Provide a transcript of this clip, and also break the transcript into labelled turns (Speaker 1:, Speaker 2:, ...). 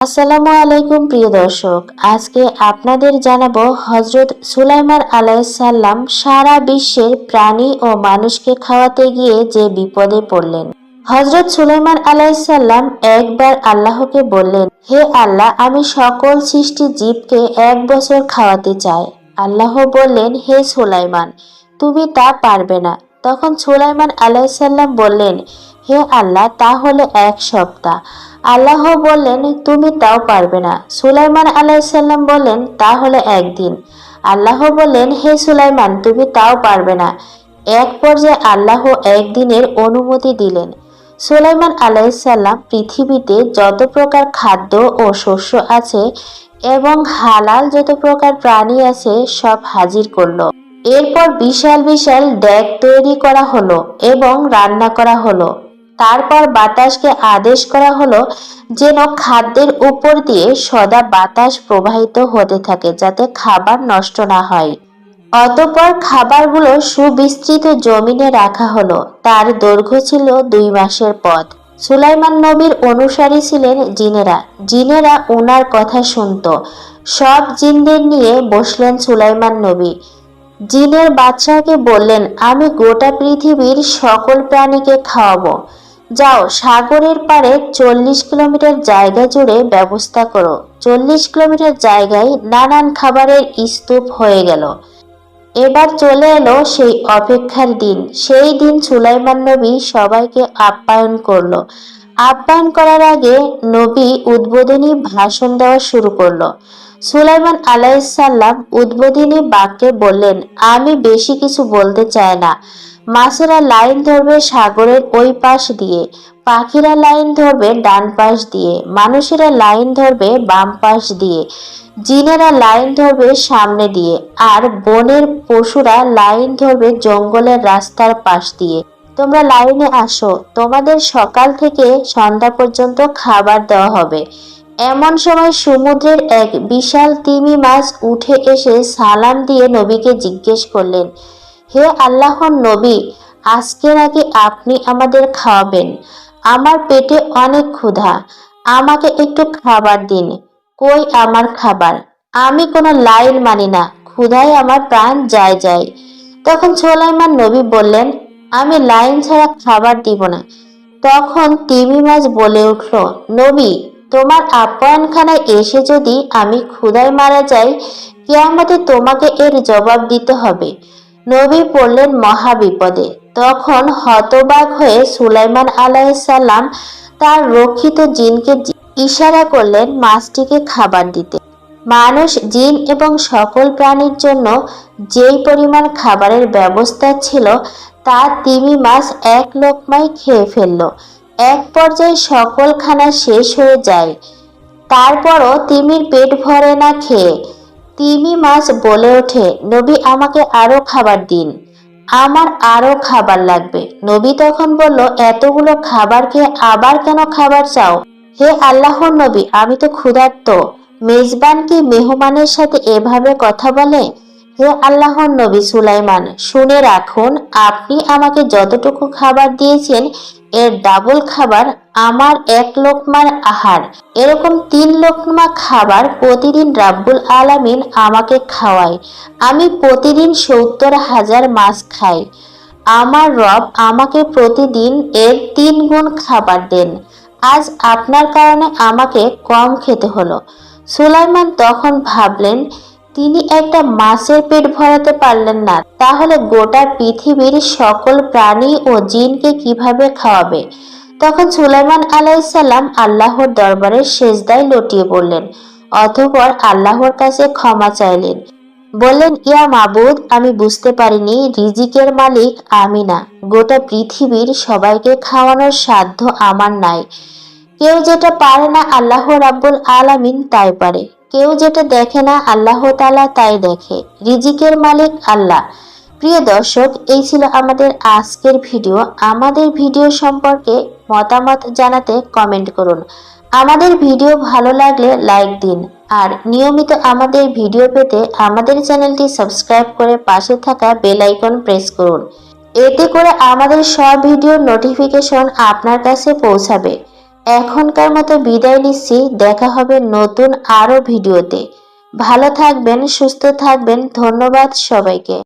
Speaker 1: আসসালামু আলাইকুম প্রিয় দর্শক, আজকে আপনাদের জানাব হজরত সুলাইমান আলাইসাল্লাম সারা বিশ্বের প্রাণী ও মানুষকে খাওয়াতে গিয়ে যে বিপদে পড়লেন। হজরত সুলাইমান আলাইসাল্লাম একবার আল্লাহকে বললেন, হে আল্লাহ, আমি সকল সৃষ্টি জীবকে এক বছর খাওয়াতে চাই। আল্লাহ বললেন, হে সুলাইমান, তুমি তা পারবে না। তখন সুলাইমান আলাইসাল্লাম বললেন হে আল্লাহ, তাহলে এক সপ্তাহ। আল্লাহ বললেন, তুমি তাও পারবে না। সুলাইমান আলাইসাল্লাম বললেন, তাহলে একদিন। আল্লাহ বললেন, হে সুলাইমান, তুমি তাও পারবে না। এক পর্যায়ে আল্লাহ একদিনের অনুমতি দিলেন। সুলাইমান আলাইসাল্লাম পৃথিবীতে যত প্রকার খাদ্য ও শস্য আছে এবং হালাল যত প্রকার প্রাণী আছে, সব হাজির করল। এরপর বিশাল বিশাল ডেক তৈরি করা হলো এবং রান্না করা হলো। তারপর বাতাসকে আদেশ করা হলো যেন খাদ্যের উপর দিয়ে সদা বাতাস প্রবাহিত হতে থাকে যাতে খাবার নষ্ট না হয়। অতপর খাবারগুলো সুবিস্তৃত জমিনে রাখা হলো। তার দৈর্ঘ্য ছিল দুই মাসের পথ। সুলাইমান নবীর অনুসারী ছিলেন জিনেরা। জিনেরা ওনার কথা শুনতো। সব জিনদের নিয়ে বসলেন সুলাইমান নবী। জিনের বাদশাহকে বললেন, আমি গোটা পৃথিবীর সকল প্রাণীকে খাওয়াবো। যাও, সাগরের পাড়ে চল্লিশ কিলোমিটার জায়গা জুড়ে ব্যবস্থা করো। চল্লিশ কিলোমিটার জায়গায় নানান খাবারের স্তূপ হয়ে গেল। এবার চলে এলো সেই অপেক্ষার দিন। সেই দিন সুলাইমান নবী সবাইকে আপ্যায়ন করল। আপ্যায়ন করার আগে নবী উদ্বোধনী ভাষণ দেওয়া শুরু করল। সুলাইমান আলাইসাল্লাম উদ্বোধনী বাক্যে বললেন, আমি বেশি কিছু বলতে চাই না। মাছেরা লাইন ধরবে সাগরের ওই পাশ দিয়ে, পাখিরা লাইন ধরবে ডান পাশ দিয়ে, মানুষেরা লাইন ধরবে বাম পাশ দিয়ে, জিনেরা লাইন ধরবে সামনে দিয়ে, আর বনের পশুরা লাইন ধরবে জঙ্গলের রাস্তার পাশ দিয়ে। তোমরা লাইনে আসো, তোমাদের সকাল থেকে সন্ধ্যা পর্যন্ত খাবার দেওয়া হবে। এমন সময় সমুদ্রের এক বিশাল তিমি মাছ উঠে এসে সালাম দিয়ে নবীকে জিজ্ঞেস করলেন হে আল্লাহর নবী, আজকে নাকি আপনি আমাদের খাওয়াবেন। আমার পেটে অনেক ক্ষুধা। আমাকে একটু খাবার দিন। কই আমার খাবার? আমি কোনো লাইন মানি না। ক্ষুধায় আমার প্রাণ যায় যায়। তখন সোলাইমান নবী বললেন, আমি লাইন ছাড়া খাবার দিব না। তখন তিমি মাছ বলে উঠল, নবী, তোমার আপ্যায়নখানায় এসে যদি আমি ক্ষুধায় মারা যাই কে আমাদের তোমাকে এর জবাব দিতে হবে। নবী পড়লেন মহাবিপদে। তখন হতবাক হয়ে সুলাইমান আলাইসাল্লাম তার রক্ষিত জিনকে ইশারা করলেন মাছটিকে খাবার দিতে। মানুষ, জিন এবং সকল প্রাণীর জন্য যেই পরিমাণ খাবারের ব্যবস্থা ছিল, তা তিমি মাছ এক লোকমাই খেয়ে ফেলল। এক পর্যায়ে সকল খানা শেষ হয়ে যায়। তারপরও তিমির পেট ভরে না খেয়ে তিমি মাছ বলে ওঠে, নবী, আমাকে আরও খাবার দিন। আমার আরও খাবার লাগবে। নবী তখন বলল, এতগুলো খাবার খেয়ে আবার কেন খাবার চাও? হে আল্লাহর নবী, আমি তো ক্ষুধার্ত। মেজবান কি মেহমানের সাথে এভাবে কথা বলে? হে আল্লাহর নবী সুলাইমান, শুনে রাখুন, আপনি আমাকে যতটুকু খাবার দিয়েছেন, এর ডাবল খাবার আমার এক লোকমার আহার। এরকম তিন লোকমা খাবার প্রতিদিন রাব্বুল আলামিন আমাকে খাওয়ায়। আমি প্রতিদিন সত্তর হাজার মাছ খাই। আমার রব আমাকে প্রতিদিন এর তিন গুণ খাবার দেন। আজ আপনার কারণে আমাকে কম খেতে হলো। সুলাইমান তখন ভাবলেন, তিনি একটা মাছের পেট ভরাতে পারলেন না। তাহলে গোটা পৃথিবীর সকল প্রাণী ও জিনকে কীভাবে খাওয়াবে? তখন সুলাইমান আলাইসাল্লাম আল্লাহর দরবারে সেজদায় লটিয়ে পড়লেন অতঃপর আল্লাহর কাছে ক্ষমা চাইলেন। বললেন, ইয়া মাবুদ, আমি বুঝতে পারিনি রিজিকের মালিক আমি না। গোটা পৃথিবীর সবাইকে খাওয়ানোর সাধ্য আমার নাই। কেউ যেটা পারে না আল্লাহ রাব্বুল আলামিন তাই পারে। কেউ যেটা দেখে না আল্লাহ তালা তাই দেখে। রিজিকের মালিক আল্লাহ। প্রিয় দর্শক, এই ছিল আমাদের আজকের ভিডিও। আমাদের ভিডিও সম্পর্কে মতামত জানাতে কমেন্ট করুন। আমাদের ভিডিও ভালো লাগলে লাইক দিন। আর নিয়মিত আমাদের ভিডিও পেতে আমাদের চ্যানেলটি সাবস্ক্রাইব করে পাশে থাকা বেল আইকন প্রেস করুন। এতে করে আমাদের সব ভিডিওর নোটিফিকেশন আপনার কাছে পৌঁছাবে। এখনকার মতো বিদায় নিচ্ছি। দেখা হবে নতুন আরও ভিডিওতে। ভালো থাকবেন, সুস্থ থাকবেন। ধন্যবাদ সবাইকে।